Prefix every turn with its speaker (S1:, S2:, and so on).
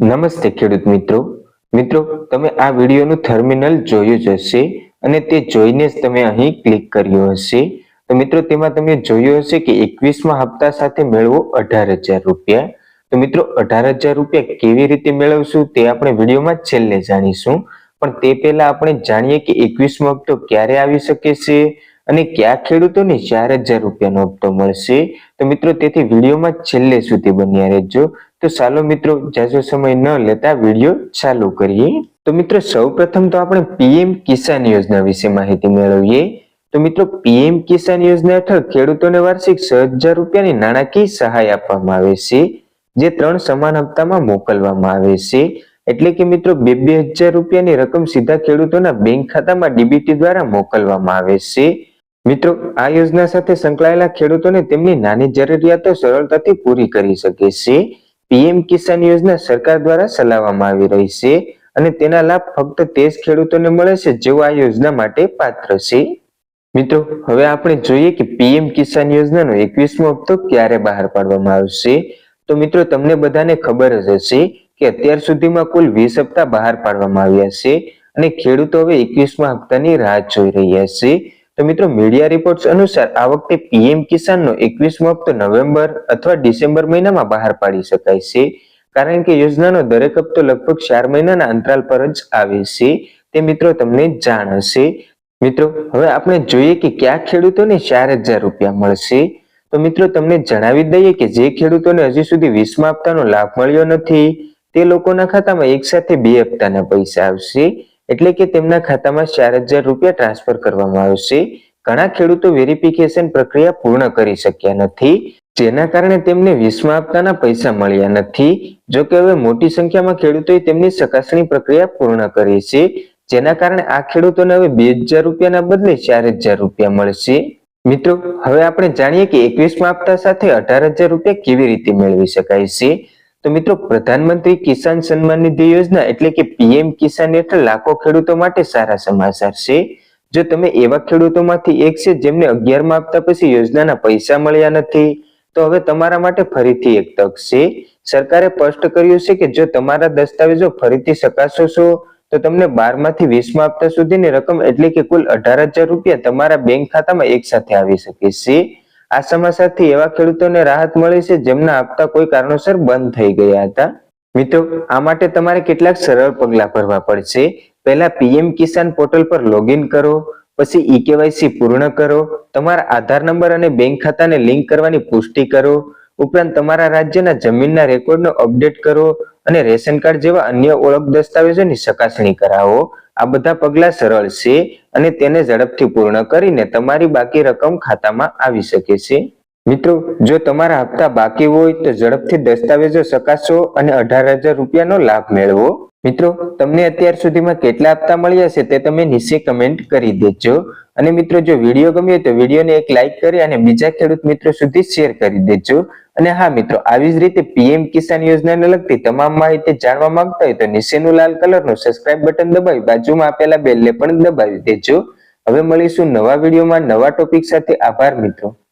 S1: નમસ્તે ખેડૂત મિત્રો. મિત્રો, તમે આ વિડીયોનું થર્મિનલ જોયું જ હશે અને તે જોઈને જ તમે અહીં ક્લિક કર્યું હશે. તો મિત્રો, તેમાં તમે જોયું હશે કે એકવીસમા હપ્તા સાથે મેળવો અઢાર હજાર રૂપિયા. તો મિત્રો, અઢાર હજાર રૂપિયા કેવી રીતે મેળવશું તે આપણે વિડીયોમાં છેલ્લે જાણીશું. પણ તે પહેલા આપણે જાણીએ કે એકવીસમો હપ્તો ક્યારે આવી શકે છે અને કયા ખેડૂતોને ચાર હજાર રૂપિયાનો હપ્તો મળશે. તો મિત્રો, તેથી વિડીયોમાં છેલ્લે સુધી બન્યા રહેજો. તો ચાલો મિત્રો જાજો સમય ન લેતા વીડિયો ચાલુ કરીએ. તો મિત્રો સૌપ્રથમ તો આપણે પીએમ કિસાન યોજના વિશે માહિતી મેળવીએ. તો મિત્રો પીએમ કિસાન યોજના હેઠળ ખેડૂતોને વાર્ષિક છ હજાર રૂપિયાની નાણાકીય સહાય આપવામાં આવે છે, જે ત્રણ સમાન હપ્તામાં મોકલવામાં આવે છે. એટલે કે મિત્રો બે બે હજાર રૂપિયાની રકમ સીધા ખેડૂતોના બેંક ખાતામાં ડીબીટી દ્વારા મોકલવામાં આવે છે. મિત્રો આ યોજના સાથે સંકળાયેલા ખેડૂતોને તેમની નાની જરૂરિયાતો સરળતાથી પૂરી કરી શકે છે. પીએમ કિસાન યોજના સરકાર દ્વારા ચલાવવામાં આવી રહી છે અને તેના લાભ ફક્ત તે જ ખેડૂતોને મળે છે જેઓ આ યોજના માટે પાત્ર છે. મિત્રો, હવે આપણે જોઈએ કે પીએમ કિસાન યોજનાનો એકવીસમો હપ્તો ક્યારે બહાર પાડવામાં આવશે? તો મિત્રો, તમને બધાને ખબર જ હશે કે અત્યાર સુધીમાં કુલ વીસ હપ્તા બહાર પાડવામાં આવ્યા છે અને ખેડૂતો હવે એકવીસમા હપ્તાની રાહ જોઈ રહ્યા છે. તો મિત્રો મીડિયા રિપોર્ટ્સ અનુસાર આ વખતે પીએમ કિસાનનો એકવીસમો હપ્તો નવેમ્બર અથવા ડિસેમ્બર મહિનામાં બહાર પાડી શકાય છે. કારણ કે યોજનાનો દરેક હપ્તો લગભગ ચાર મહિનાના અંતરાલ પર જ આવે છે. તે મિત્રો તમને જાણ હશે મિત્રો, હવે આપણે જોઈએ કે કયા ખેડૂતોને ચાર હજાર રૂપિયા મળશે. તો મિત્રો, તમને જણાવી દઈએ કે જે ખેડૂતોને હજી સુધી વીસમા હપ્તાનો લાભ મળ્યો નથી, તે લોકોના ખાતામાં એક સાથે બે હપ્તાના પૈસા આવશે. એટલે કે તેમના ખાતામાં ચાર હજાર રૂપિયા ટ્રાન્સફર કરવામાં આવશે ઘણા ખેડૂતો વેરિફિકેશન પ્રક્રિયા પૂર્ણ કરી શક્યા નથી, જેના કારણે તેમને વીસમા હપ્તાના પૈસા મળ્યા નથી. જો કે હવે મોટી સંખ્યામાં ખેડૂતોએ તેમની ચકાસણી પ્રક્રિયા પૂર્ણ કરી છે, જેના કારણે આ ખેડૂતોને હવે બે હજાર રૂપિયાના બદલે ચાર હજાર રૂપિયા મળશે. મિત્રો, હવે આપણે જાણીએ કે એકવીસમા હપ્તા સાથે અઢાર હજાર રૂપિયા કેવી રીતે મેળવી શકાય છે. તો મિત્રો, પ્રધાનમંત્રી કિસાન સન્માન નિધિ યોજના એટલે કે પીએમ કિસાન હેઠળ લાખો ખેડૂતો માટે સારા સમાચાર છે. જો તમે એવા ખેડૂતોમાંથી એક છે જેમને અગિયારમાં આપતા પછી યોજનાના પૈસા મળ્યા નથી, તો હવે તમારા માટે ફરીથી એક તક છે. સરકારે સ્પષ્ટ કર્યું છે કે જો તમારા દસ્તાવેજો ફરીથી ચકાસો છો તો તમને બારમાંથી વીસમાં આપતા સુધીની રકમ એટલે કે કુલ અઢાર હજાર રૂપિયા તમારા બેંક ખાતામાં એક સાથે આવી શકે છે. આ સમાચારથી એવા ખેડૂતોને રાહત મળી છે જેમના હપ્તા કોઈ કારણોસર બંધ થઈ ગયા હતા. મિત્રો, આ માટે તમારે કેટલાક સરળ પગલાં ભરવા પડશે. પહેલા પીએમ કિસાન પોર્ટલ પર લોગિન કરો, પછી ઈ કેવાયસી પૂર્ણ કરો, તમારા આધાર નંબર અને બેંક ખાતાને લિંક કરવાની પુષ્ટિ કરો, ઉપરાંત તમારા રાજ્યના જમીનના રેકોર્ડનો અપડેટ કરો અને રેશન કાર્ડ જેવા અન્ય ઓળખ દસ્તાવેજોની ચકાસણી કરાવો. આ બધા પગલા સરળ છે. અને તેને ઝડપથી પૂર્ણ કરીને તમારી બાકી રકમ ખાતામાં આવી શકે છે. મિત્રો, જો તમારા હપ્તા બાકી હોય તો ઝડપથી દસ્તાવેજો ચકાસો અને અઢાર હજાર રૂપિયાનો લાભ મેળવો. મિત્રો, તમને અત્યાર સુધીમાં કેટલા હપ્તા મળ્યા છે તે તમે નીચે કમેન્ટ કરી દેજો. અને મિત્રો, જો વીડિયો ગમ્યો તો વિડીયોને એક લાઈક કરી અને બીજા ખેડૂત મિત્રો સુધી શેર કરી દેજો. અને હા, મિત્રો, આવી જ રીતે પીએમ કિસાન યોજનાને લગતી તમામ માહિતી જાણવા માંગતા હોય તો નીચેનું લાલ કલરનું સબસ્ક્રાઇબ બટન દબાવી, બાજુમાં આપેલા બેલને પણ દબાવી દેજો. હવે મળીશું નવા વિડીયોમાં નવા ટોપિક સાથે. આભાર, મિત્રો.